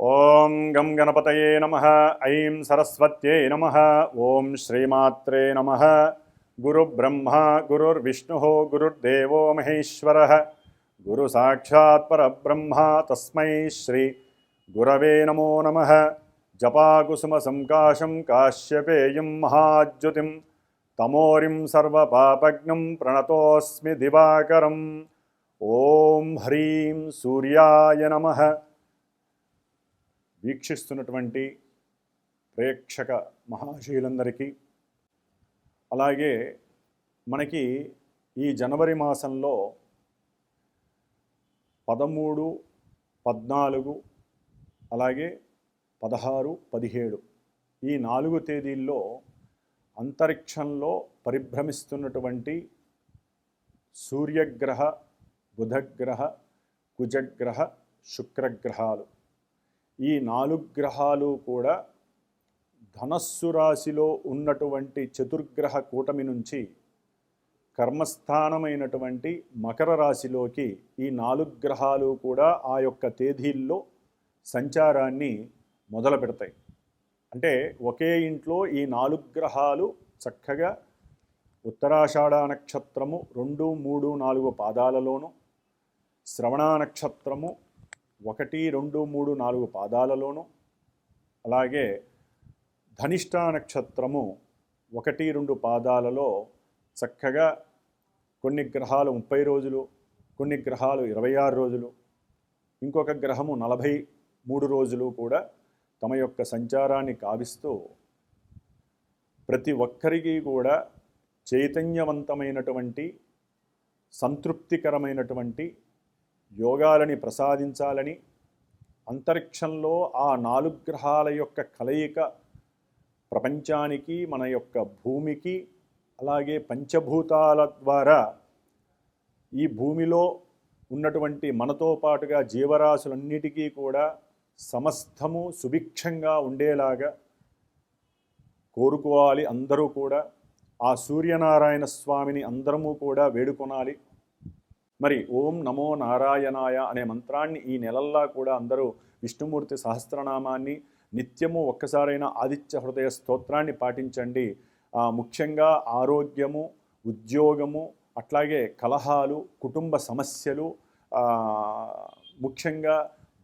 ॐ गं गणपतये नमः, ऐं सरस्वत नम ओं श्रीमात्रे नम। गुरुब्रह्मा, गुरुर्विष्णुः, गुरुर्देवो महेश्वरः। गुरुसाक्षात् परब्रह्मा, तस्मै श्री गुरव नमो नम। नमः जपाकुसुमसङ्काशं काश्यपेयं महाद्युतिं तमोरिं सर्वपापज्ञं प्रणतोऽस्मि दिवाकरम्। ॐ ह्रीं सूर्याय नमः। వీక్షిస్తున్నటువంటి ప్రేక్షక మహాశీలందరికీ అలాగే మనకి ఈ జనవరి మాసంలో పదమూడు పద్నాలుగు అలాగే పదహారు పదిహేడు ఈ నాలుగు తేదీల్లో అంతరిక్షంలో పరిభ్రమిస్తున్నటువంటి సూర్యగ్రహ బుధగ్రహ కుజగ్రహ శుక్రగ్రహాలు. ఈ నాలుగు గ్రహాలు కూడా ధనస్సు రాశిలో ఉన్నటువంటి చతుర్గ్రహ కూటమి నుంచి కర్మస్థానమైనటువంటి మకర రాశిలోకి ఈ నాలుగు గ్రహాలు కూడా ఆ యొక్క తేదీల్లో సంచారాన్ని మొదలు పెడతాయి. అంటే ఒకే ఇంట్లో ఈ నాలుగు గ్రహాలు చక్కగా ఉత్తరాషాఢ నక్షత్రము రెండు మూడు నాలుగు పాదాలలోను శ్రవణ నక్షత్రము ఒకటి రెండు మూడు నాలుగు పాదాలలోనూ. అలాగే ధనిష్ట నక్షత్రము ఒకటి రెండు పాదాలలో చక్కగా కొన్ని గ్రహాలు ముప్పై రోజులు కొన్ని గ్రహాలు ఇరవై ఆరు రోజులు ఇంకొక గ్రహము నలభై మూడు రోజులు కూడా తమ యొక్క సంచారాన్ని కావిస్తూ ప్రతి ఒక్కరికి కూడా చైతన్యవంతమైనటువంటి సంతృప్తికరమైనటువంటి యోగాలని ప్రసాదించాలని అంతరిక్షంలో ఆ నాలుగు గ్రహాల యొక్క కలయిక ప్రపంచానికి మన యొక్క భూమికి అలాగే పంచభూతాల ద్వారా ఈ భూమిలో ఉన్నటువంటి మనతో పాటుగా జీవరాశులన్నిటికీ కూడా సమస్తము సుభిక్షంగా ఉండేలాగా కోరుకోవాలి అందరూ కూడా. ఆ సూర్యనారాయణ స్వామిని అందరము కూడా వేడుకొనాలి. మరి ఓం నమో నారాయణాయ అనే మంత్రాన్ని ఈ నెలల్లా కూడా అందరూ విష్ణుమూర్తి సహస్రనామాన్ని నిత్యము ఒక్కసారైనా ఆదిత్య హృదయ స్తోత్రాన్ని పాటించండి. ముఖ్యంగా ఆరోగ్యము ఉద్యోగము అట్లాగే కలహాలు కుటుంబ సమస్యలు ముఖ్యంగా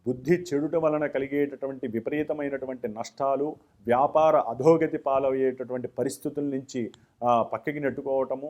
బుద్ధి చెడుట వలన కలిగేటటువంటి విపరీతమైనటువంటి నష్టాలు వ్యాపార అధోగతి పాలయ్యేటటువంటి పరిస్థితుల నుంచి పక్కకి నెట్టుకోవటము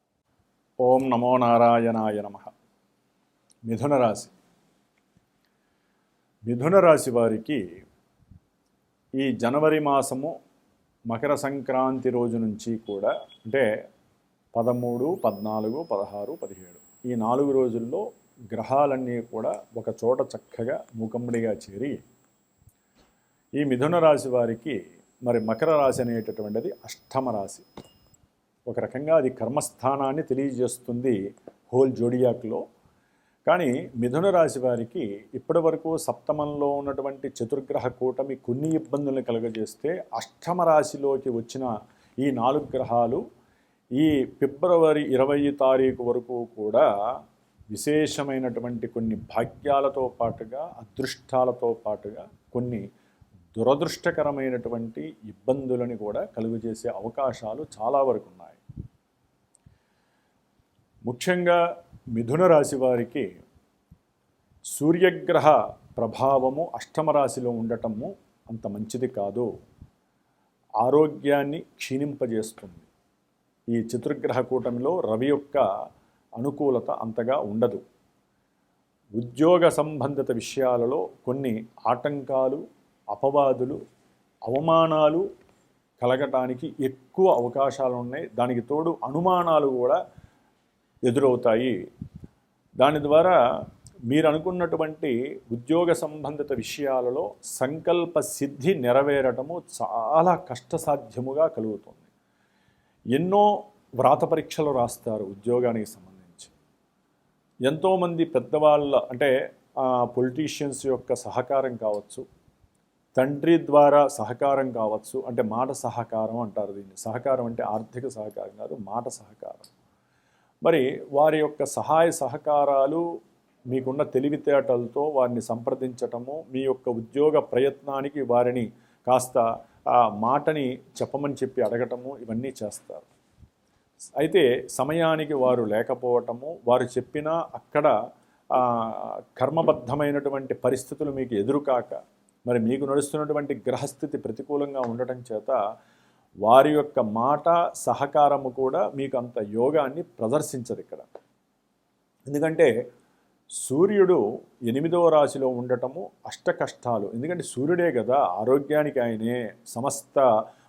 ఓం నమో నారాయణాయ నమ. మిథున రాశి. మిథున రాశి వారికి ఈ జనవరి మాసము మకర సంక్రాంతి రోజు నుంచి కూడా అంటే పదమూడు పద్నాలుగు పదహారు పదిహేడు ఈ నాలుగు రోజుల్లో గ్రహాలన్నీ కూడా ఒక చోట చక్కగా మూకమ్మడిగా చేరి ఈ మిథున రాశి వారికి మరి మకర రాశి అనేటటువంటిది అష్టమ రాశి. ఒక రకంగా అది కర్మస్థానాన్ని తెలియజేస్తుంది హోల్ జోడియాక్లో. కానీ మిథున రాశి వారికి ఇప్పటి వరకు సప్తమంలో ఉన్నటువంటి చతుర్గ్రహ కూటమి కొన్ని ఇబ్బందులను కలుగజేస్తే అష్టమ రాశిలోకి వచ్చిన ఈ నాలుగు గ్రహాలు ఈ ఫిబ్రవరి ఇరవై తారీఖు వరకు కూడా విశేషమైనటువంటి కొన్ని భాగ్యాలతో పాటుగా అదృష్టాలతో పాటుగా కొన్ని దురదృష్టకరమైనటువంటి ఇబ్బందులని కూడా కలుగజేసే అవకాశాలు చాలా వరకు ఉన్నాయి. ముఖ్యంగా మిథున రాశి వారికి సూర్యగ్రహ ప్రభావము అష్టమ రాశిలో ఉండటము అంత మంచిది కాదు. ఆరోగ్యాన్ని క్షీణింపజేస్తుంది. ఈ చతుర్గ్రహ కూటమిలో రవి యొక్క అనుకూలత అంతగా ఉండదు. ఉద్యోగ సంబంధిత విషయాలలో కొన్ని ఆటంకాలు అపవాదులు అవమానాలు కలగటానికి ఎక్కువ అవకాశాలు ఉన్నాయి దానికి తోడు అనుమానాలు కూడా ఎదురవుతాయి. దాని ద్వారా మీరు అనుకున్నటువంటి ఉద్యోగ సంబంధిత విషయాలలో సంకల్ప సిద్ధి నెరవేరటము చాలా కష్టసాధ్యముగా కలుగుతుంది. ఎన్నో వ్రాత పరీక్షలు రాస్తారు ఉద్యోగానికి సంబంధించి. ఎంతోమంది పెద్దవాళ్ళ అంటే పొలిటీషియన్స్ యొక్క సహకారం కావచ్చు తండ్రి ద్వారా సహకారం కావచ్చు అంటే మాట సహకారం అంటారు దీన్ని. సహకారం అంటే ఆర్థిక సహకారం కాదు మాట సహకారం. మరి వారి యొక్క సహాయ సహకారాలు మీకున్న తెలివితేటలతో వారిని సంప్రదించటము మీ యొక్క ఉద్యోగ ప్రయత్నానికి వారిని కాస్త ఆ మాటని చెప్పమని చెప్పి అడగటము ఇవన్నీ చేస్తారు. అయితే సమయానికి వారు లేకపోవటము వారు చెప్పినా అక్కడ కర్మబద్ధమైనటువంటి పరిస్థితులు మీకు ఎదురుకాక మరి మీకు నడుస్తున్నటువంటి గ్రహస్థితి ప్రతికూలంగా ఉండటం చేత వారి యొక్క మాట సహకారము కూడా మీకు అంత యోగాన్ని ప్రదర్శించదు ఇక్కడ. ఎందుకంటే సూర్యుడు ఎనిమిదవ రాశిలో ఉండటము అష్ట కష్టాలు. ఎందుకంటే సూర్యుడే కదా ఆరోగ్యానికి ఆయనే సమస్త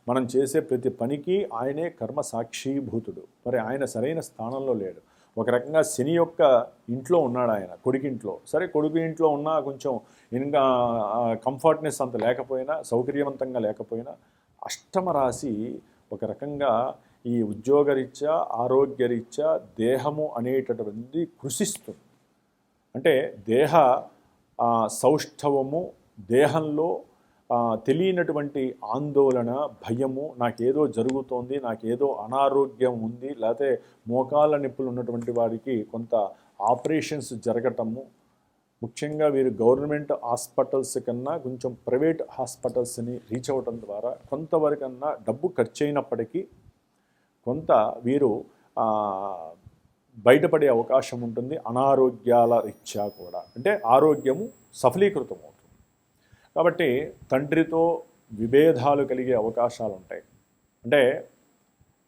మనం చేసే ప్రతి పనికి ఆయనే కర్మ సాక్షీభూతుడు. మరి ఆయన సరైన స్థానంలో లేడు. ఒక రకంగా శని యొక్క ఇంట్లో ఉన్నాడు ఆయన కొడుకింట్లో సరే కొడుకు ఇంట్లో ఉన్నా కొంచెం ఇంకా కంఫర్ట్నెస్ అంత లేకపోయినా సౌకర్యవంతంగా లేకపోయినా అష్టమ రాశి ఒక రకంగా ఈ ఉద్యోగరీత్యా ఆరోగ్యరీత్యా దేహము అనేటటువంటి కృషిస్తుంది. అంటే దేహ సౌష్ఠవము దేహంలో తెలియనటువంటి ఆందోళన భయము నాకేదో జరుగుతోంది నాకేదో అనారోగ్యం ఉంది లేకపోతే మోకాళ్ళ నొప్పులు ఉన్నటువంటి వారికి కొంత ఆపరేషన్స్ జరగటము ముఖ్యంగా వీరు గవర్నమెంట్ హాస్పిటల్స్ కన్నా కొంచెం ప్రైవేట్ హాస్పిటల్స్ని రీచ్ అవ్వటం ద్వారా కొంతవరకన్నా డబ్బు ఖర్చు అయినప్పటికీ కొంత వీరు బయటపడే అవకాశం ఉంటుంది అనారోగ్యాల రీత్యా కూడా. అంటే ఆరోగ్యము సఫలీకృతం అవుతుంది కాబట్టి తండ్రితో విభేదాలు కలిగే అవకాశాలు ఉంటాయి అంటే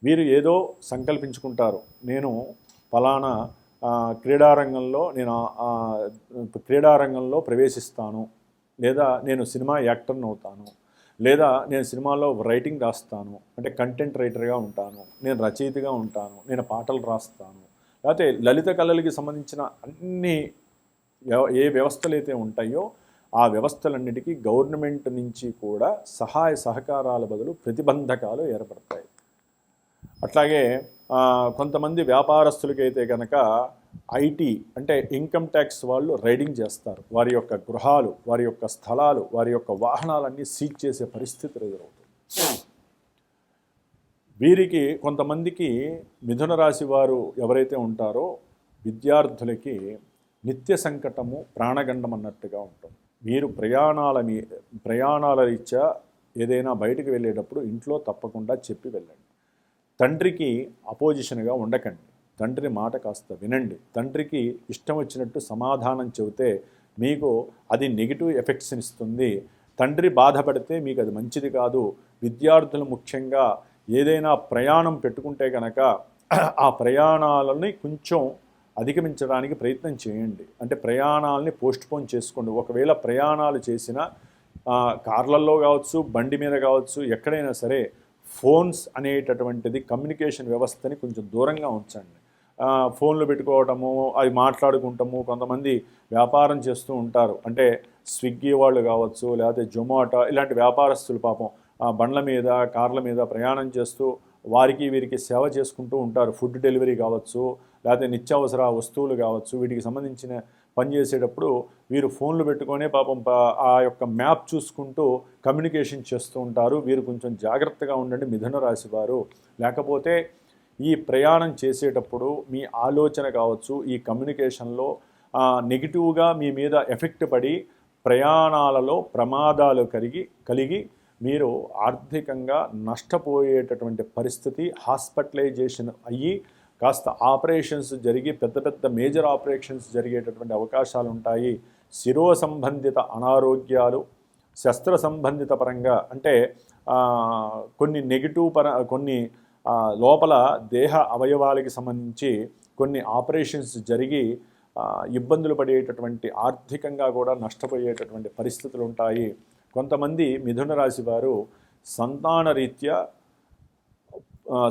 వీరు ఏదో సంకల్పించుకుంటారు. నేను ఫలానా క్రీడారంగంలో నేను క్రీడారంగంలో ప్రవేశిస్తాను. లేదా నేను సినిమా యాక్టర్ని అవుతాను. లేదా నేను సినిమాలో రైటింగ్ రాస్తాను. అంటే కంటెంట్ రైటర్గా ఉంటాను. నేను రచయితగా ఉంటాను. నేను పాటలు రాస్తాను. లేకపోతే లలిత కళలకి సంబంధించిన అన్ని ఏ వ్యవస్థలు అయితే ఉంటాయో ఆ వ్యవస్థలన్నిటికీ గవర్నమెంట్ నుంచి కూడా సహాయ సహకారాల బదులు ప్రతిబంధకాలు ఏర్పడతాయి. అట్లాగే కొంతమంది వ్యాపారస్తులకైతే కనుక ఐటీ అంటే ఇన్కమ్ ట్యాక్స్ వాళ్ళు రైడింగ్ చేస్తారు. వారి యొక్క గృహాలు వారి యొక్క స్థలాలు వారి యొక్క వాహనాలన్నీ సీజ్ చేసే పరిస్థితులు ఎదురవుతుంది. వీరికి కొంతమందికి మిథున రాశి వారు ఎవరైతే ఉంటారో విద్యార్థులకి నిత్య సంకటము ప్రాణగండం అన్నట్టుగా ఉంటుంది. మీరు ప్రయాణాల మీ ప్రయాణాల రీత్యా ఏదైనా బయటకు వెళ్ళేటప్పుడు ఇంట్లో తప్పకుండా చెప్పి వెళ్ళండి. తండ్రికి అపోజిషన్గా ఉండకండి. తండ్రి మాట కాస్త వినండి. తండ్రికి ఇష్టం వచ్చినట్టు సమాధానం చెబితే మీకు అది నెగిటివ్ ఎఫెక్ట్స్ని ఇస్తుంది. తండ్రి బాధపడితే మీకు అది మంచిది కాదు. విద్యార్థులు ముఖ్యంగా ఏదైనా ప్రయాణం పెట్టుకుంటే కనుక ఆ ప్రయాణాలని కొంచెం అధిగమించడానికి ప్రయత్నం చేయండి. అంటే ప్రయాణాలని పోస్ట్పోన్ చేసుకోండి. ఒకవేళ ప్రయాణాలు చేసిన కార్లల్లో కావచ్చు బండి మీద కావచ్చు ఎక్కడైనా సరే ఫోన్స్ అనేటటువంటిది కమ్యూనికేషన్ వ్యవస్థని కొంచెం దూరంగా ఉంచండి. ఫోన్లు పెట్టుకోవటము అవి మాట్లాడుకుంటాము కొంతమంది వ్యాపారం చేస్తూ ఉంటారు. అంటే స్విగ్గీ వాళ్ళు కావచ్చు లేకపోతే జొమాటో ఇలాంటి వ్యాపారస్తులు పాపం బండ్ల మీద కార్ల మీద ప్రయాణం చేస్తూ వారికి వీరికి సేవ చేసుకుంటూ ఉంటారు. ఫుడ్ డెలివరీ కావచ్చు లేకపోతే నిత్యావసర వస్తువులు కావచ్చు వీటికి సంబంధించిన పని చేసేటప్పుడు వీరు ఫోన్లు పెట్టుకొని పాపం ఆ యొక్క మ్యాప్ చూసుకుంటూ కమ్యూనికేషన్ చేస్తూ ఉంటారు. వీరు కొంచెం జాగ్రత్తగా ఉండండి మిథున రాశి వారు. లేకపోతే ఈ ప్రయాణం చేసేటప్పుడు మీ ఆలోచన కావచ్చు ఈ కమ్యూనికేషన్లో నెగిటివ్గా మీ మీద ఎఫెక్ట్ పడి ప్రయాణాలలో ప్రమాదాలు కలిగి కలిగి మీరు ఆర్థికంగా నష్టపోయేటటువంటి పరిస్థితి హాస్పిటలైజేషన్ అయ్యి కాస్త ఆపరేషన్స్ జరిగి పెద్ద పెద్ద మేజర్ ఆపరేషన్స్ జరిగేటటువంటి అవకాశాలు ఉంటాయి శిరో సంబంధిత అనారోగ్యాలు శస్త్ర సంబంధిత పరంగా అంటే కొన్ని నెగిటివ్ పర కొన్ని లోపల దేహ అవయవాలకి సంబంధించి కొన్ని ఆపరేషన్స్ జరిగి ఇబ్బందులు పడేటటువంటి ఆర్థికంగా కూడా నష్టపోయేటటువంటి పరిస్థితులు ఉంటాయి కొంతమంది మిథున రాశి వారు సంతాన రీత్యా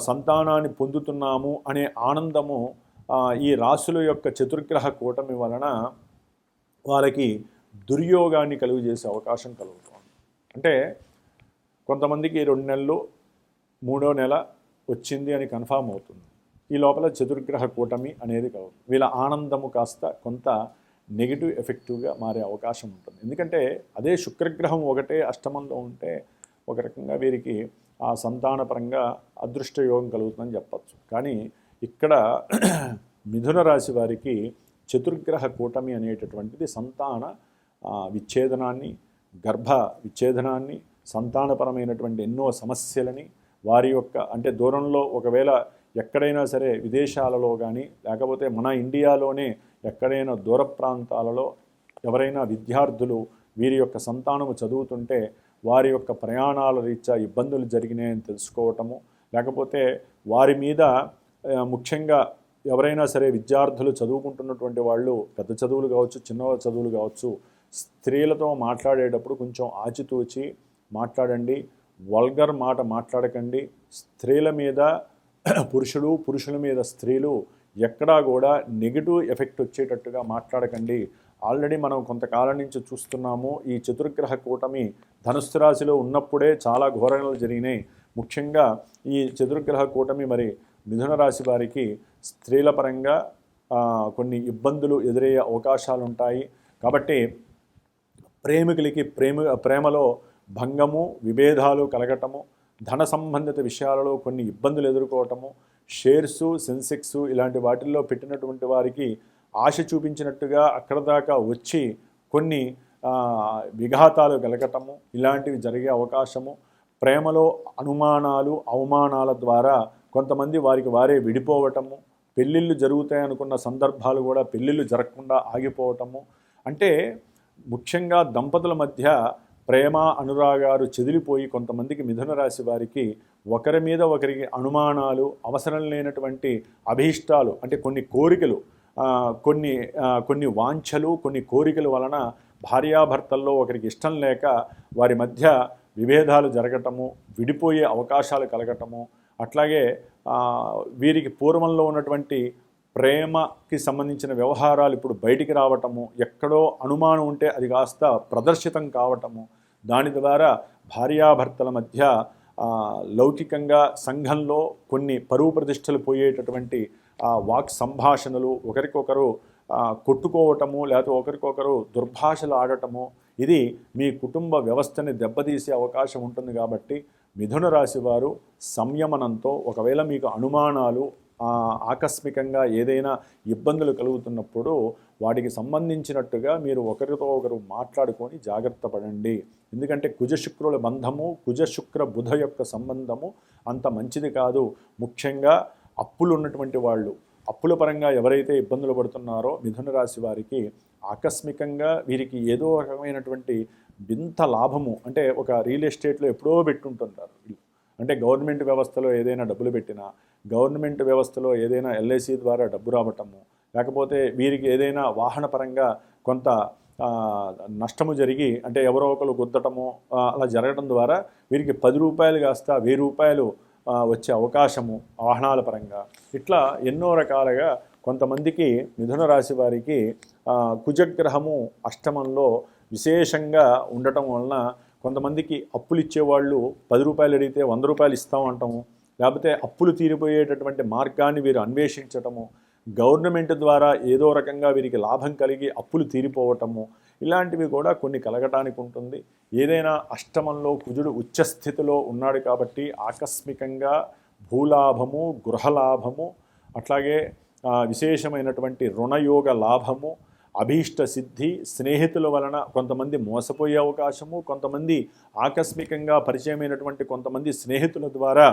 సంతానాన్ని పొందుతున్నాము అనే ఆనందము ఈ రాశుల యొక్క చతుర్గ్రహ కూటమి వలన వాళ్ళకి దుర్యోగాన్ని కలుగు చేసే అవకాశం కలుగుతుంది. అంటే కొంతమందికి రెండు నెలలు మూడో నెల వచ్చింది అని కన్ఫామ్ అవుతుంది. ఈ లోపల చతుర్గ్రహ కూటమి అనేది కలుగుతుంది వీళ్ళ ఆనందము కాస్త కొంత నెగిటివ్ ఎఫెక్టివ్గా మారే అవకాశం ఉంటుంది. ఎందుకంటే అదే శుక్రగ్రహం ఒకటే అష్టమంలో ఉంటే ఒక రకంగా వీరికి ఆ సంతానపరంగా అదృష్టయోగం కలుగుతుందని చెప్పచ్చు. కానీ ఇక్కడ మిథున రాశి వారికి చతుర్గ్రహ కూటమి అనేటటువంటిది సంతాన విచ్ఛేదనాన్ని గర్భ విచ్ఛేదనాన్ని సంతానపరమైనటువంటి ఎన్నో సమస్యలని వారి యొక్క అంటే దూరంలో ఒకవేళ ఎక్కడైనా సరే విదేశాలలో కానీ లేకపోతే మన ఇండియాలోనే ఎక్కడైనా దూర ప్రాంతాలలో ఎవరైనా విద్యార్థులు వీరి యొక్క సంతానము చదువుతుంటే వారి యొక్క ప్రయాణాల రీత్యా ఇబ్బందులు జరిగినాయని తెలుసుకోవటము. లేకపోతే వారి మీద ముఖ్యంగా ఎవరైనా సరే విద్యార్థులు చదువుకుంటున్నటువంటి వాళ్ళు పెద్ద చదువులు కావచ్చు చిన్న చదువులు కావచ్చు స్త్రీలతో మాట్లాడేటప్పుడు కొంచెం ఆచితూచి మాట్లాడండి. వల్గర్ మాట మాట్లాడకండి. స్త్రీల మీద పురుషులు పురుషుల మీద స్త్రీలు ఎక్కడా కూడా నెగిటివ్ ఎఫెక్ట్ వచ్చేటట్టుగా మాట్లాడకండి. ఆల్రెడీ మనం కొంతకాలం నుంచి చూస్తున్నాము ఈ చతుర్గ్రహ కూటమి ధనుస్సు రాశిలో ఉన్నప్పుడే చాలా ఘోరణలు జరిగినాయి. ముఖ్యంగా ఈ చతుర్గ్రహ కూటమి మరి మిథున రాశి వారికి స్త్రీల పరంగా కొన్ని ఇబ్బందులు ఎదురయ్యే అవకాశాలు ఉంటాయి కాబట్టి ప్రేమికులకి ప్రేమ ప్రేమలో భంగము విభేదాలు కలగటము ధన సంబంధిత విషయాలలో కొన్ని ఇబ్బందులు ఎదుర్కోవటము షేర్సు సెన్సెక్స్ ఇలాంటి వాటిల్లో పెట్టినటువంటి వారికి ఆశ చూపించినట్టుగా అక్కడ దాకా వచ్చి కొన్ని విఘాతాలు కలగటము ఇలాంటివి జరిగే అవకాశము ప్రేమలో అనుమానాలు అవమానాల ద్వారా కొంతమంది వారికి వారే విడిపోవటము పెళ్ళిళ్ళు జరుగుతాయి అనుకున్న సందర్భాలు కూడా పెళ్ళిళ్ళు జరగకుండా ఆగిపోవటము. అంటే ముఖ్యంగా దంపతుల మధ్య ప్రేమ అనురాగాలు చెదిలిపోయి కొంతమందికి మిథున రాశి వారికి ఒకరి మీద ఒకరికి అనుమానాలు అవసరం లేనటువంటి అభీష్టాలు అంటే కొన్ని కోరికలు కొన్ని కొన్ని వాంఛలు కొన్ని కోరికల వలన భార్యాభర్తల్లో ఒకరికి ఇష్టం లేక వారి మధ్య విభేదాలు జరగటము విడిపోయే అవకాశాలు కలగటము అట్లాగే వీరికి పూర్వంలో ఉన్నటువంటి ప్రేమకి సంబంధించిన వ్యవహారాలు ఇప్పుడు బయటికి రావటము ఎక్కడో అనుమానం ఉంటే అది కాస్త ప్రదర్శితం కావటము దాని ద్వారా భార్యాభర్తల మధ్య లౌకికంగా సంఘంలో కొన్ని పరువు ప్రతిష్టలు పోయేటటువంటి వాక్ సంభాషణలు ఒకరికొకరు కొట్టుకోవటము లేకపోతే ఒకరికొకరు దుర్భాషలు ఆడటము ఇది మీ కుటుంబ వ్యవస్థని దెబ్బతీసే అవకాశం ఉంటుంది కాబట్టి మిథున రాశి వారు సంయమనంతో ఒకవేళ మీకు అనుమానాలు ఆకస్మికంగా ఏదైనా ఇబ్బందులు కలుగుతున్నప్పుడు వాటికి సంబంధించినట్టుగా మీరు ఒకరితో ఒకరు మాట్లాడుకొని జాగ్రత్త పడండి. ఎందుకంటే కుజశుక్రుల బంధము కుజశుక్ర బుధ యొక్క సంబంధము అంత మంచిది కాదు. ముఖ్యంగా అప్పులు ఉన్నటువంటి వాళ్ళు అప్పుల పరంగా ఎవరైతే ఇబ్బందులు పడుతున్నారో మిథున రాశి వారికి ఆకస్మికంగా వీరికి ఏదో రకమైనటువంటి వింత లాభము అంటే ఒక రియల్ ఎస్టేట్లో ఎప్పుడో పెట్టుంటుంటారు వీళ్ళు. అంటే గవర్నమెంట్ వ్యవస్థలో ఏదైనా డబ్బులు పెట్టినా గవర్నమెంట్ వ్యవస్థలో ఏదైనా ఎల్ఐసి ద్వారా డబ్బు రావటము లేకపోతే వీరికి ఏదైనా వాహన పరంగా కొంత నష్టము జరిగి అంటే ఎవరో ఒకరు గుద్దటము అలా జరగడం ద్వారా వీరికి పది రూపాయలు కాస్త వెయ్యి రూపాయలు వచ్చే అవకాశము వాహనాల పరంగా. ఇట్లా ఎన్నో రకాలుగా కొంతమందికి మిథున రాశి వారికి కుజగ్రహము అష్టమంలో విశేషంగా ఉండటం వలన కొంతమందికి అప్పులు ఇచ్చేవాళ్ళు పది రూపాయలు అడిగితే వంద రూపాయలు ఇస్తామంటాము లేకపోతే అప్పులు తీరిపోయేటటువంటి మార్గాన్ని వీరు అన్వేషించటము. గవర్నమెంట్ ద్వారా ఏదో రకంగా వీరికి లాభం కలిగి అప్పులు తీరిపోవటము. ఇలాంటివి కూడా కొన్ని కలగటానికి ఉంటుంది ఏదైనా అష్టమంలో కుజుడు ఉచ్చస్థితిలో ఉన్నాడు కాబట్టి ఆకస్మికంగా భూలాభము గృహలాభము అట్లాగే విశేషమైనటువంటి రుణయోగ లాభము అభీష్ట సిద్ధి స్నేహితుల వలన కొంతమంది మోసపోయే అవకాశము కొంతమంది ఆకస్మికంగా పరిచయమైనటువంటి కొంతమంది స్నేహితుల ద్వారా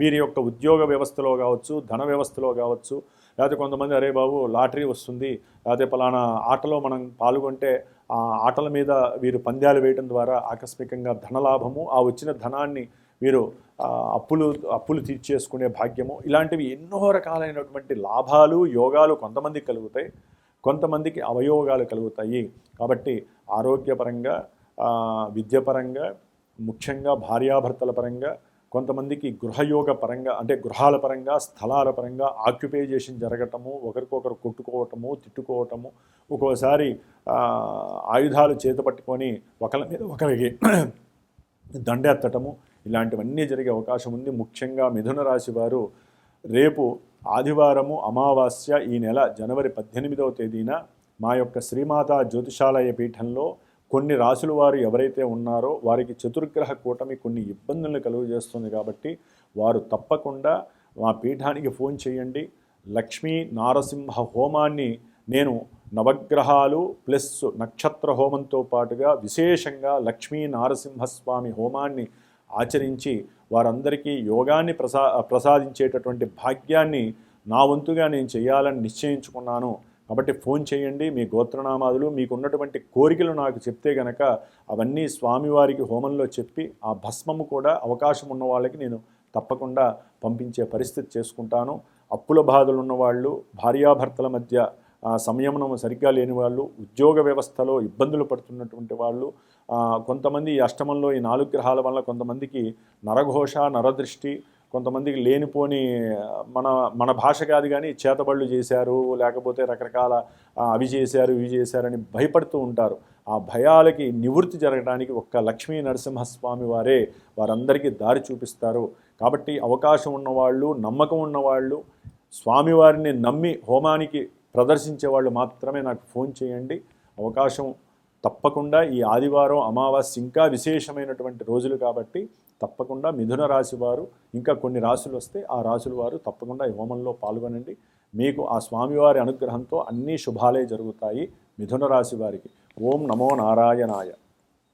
వీరి యొక్క ఉద్యోగ వ్యవస్థలో కావచ్చు ధన వ్యవస్థలో కావచ్చు లేకపోతే కొంతమంది అరే బాబు లాటరీ వస్తుంది. లేకపోతే పలానా ఆటలో మనం పాల్గొంటే ఆ ఆటల మీద వీరు పంద్యాలు వేయడం ద్వారా ఆకస్మికంగా ధనలాభము ఆ వచ్చిన ధనాన్ని వీరు అప్పులు అప్పులు తీర్చేసుకునే భాగ్యము. ఇలాంటివి ఎన్నో రకాలైనటువంటి లాభాలు యోగాలు కొంతమందికి కలుగుతాయి. కొంతమందికి అవయోగాలు కలుగుతాయి. కాబట్టి ఆరోగ్యపరంగా విద్యపరంగా ముఖ్యంగా భార్యాభర్తల పరంగా కొంతమందికి గృహయోగ పరంగా అంటే గృహాల పరంగా స్థలాల పరంగా ఆక్యుపైజేషన్ జరగటము ఒకరికొకరు కొట్టుకోవటము తిట్టుకోవటము ఒక్కోసారి ఆయుధాలు ఆయుధాలు చేతపట్టుకొని ఒకరి మీద ఒకరికి దండెత్తటము ఇలాంటివన్నీ జరిగే అవకాశం ఉంది. ముఖ్యంగా మిథున రాశి వారు రేపు ఆదివారము అమావాస్య ఈ నెల జనవరి పద్దెనిమిదవ తేదీన మా యొక్క శ్రీమాత జ్యోతిషాలయ పీఠంలో కొన్ని రాశుల వారు ఎవరైతే ఉన్నారో వారికి చతుర్గ్రహ కూటమి కొన్ని ఇబ్బందులను కలుగజేస్తుంది కాబట్టి వారు తప్పకుండా మా పీఠానికి ఫోన్ చేయండి. లక్ష్మీ నారసింహ హోమాన్ని నేను నవగ్రహాలు ప్లస్ నక్షత్ర హోమంతో పాటుగా విశేషంగా లక్ష్మీ నారసింహస్వామి హోమాన్ని ఆచరించి వారందరికీ యోగాన్ని ప్రసా ప్రసాదించేటటువంటి భాగ్యాన్ని నా వంతుగా నేను చేయాలని నిశ్చయించుకున్నాను. కాబట్టి ఫోన్ చేయండి మీ గోత్రనామాదులు మీకు ఉన్నటువంటి కోరికలు నాకు చెప్తే గనక అవన్నీ స్వామివారికి హోమంలో చెప్పి ఆ భస్మము కూడా అవకాశం ఉన్న వాళ్ళకి నేను తప్పకుండా పంపించే పరిస్థితి చేసుకుంటాను. అప్పుల బాధలు ఉన్నవాళ్ళు భార్యాభర్తల మధ్య సంయమనం సరిగ్గా లేని వాళ్ళు ఉద్యోగ వ్యవస్థలో ఇబ్బందులు పడుతున్నటువంటి వాళ్ళు కొంతమంది ఈ అష్టమంలో ఈ నాలుగు గ్రహాల వల్ల కొంతమందికి నరఘోష నరదృష్టి కొంతమందికి లేనిపోని మన మన భాష కాదు కానీ చేతబళ్ళు చేశారు లేకపోతే రకరకాల అవి చేశారు ఇవి చేశారని భయపడుతూ ఉంటారు. ఆ భయాలకి నివృత్తి జరగడానికి ఒక్క లక్ష్మీ నరసింహస్వామి వారే వారందరికీ దారి చూపిస్తారు. కాబట్టి అవకాశం ఉన్నవాళ్ళు నమ్మకం ఉన్నవాళ్ళు స్వామివారిని నమ్మి హోమానికి ప్రదర్శించే వాళ్ళు మాత్రమే నాకు ఫోన్ చేయండి. అవకాశం తప్పకుండా ఈ ఆదివారం అమావాస్య ఇంకా విశేషమైనటువంటి రోజులు కాబట్టి తప్పకుండా మిథున రాశి వారు ఇంకా కొన్ని రాశులు వస్తే ఆ రాశుల వారు తప్పకుండా ఈ హోమంలో పాల్గొనండి. మీకు ఆ స్వామివారి అనుగ్రహంతో అన్ని శుభాలే జరుగుతాయి మిథున రాశి వారికి. ఓం నమో నారాయణాయ.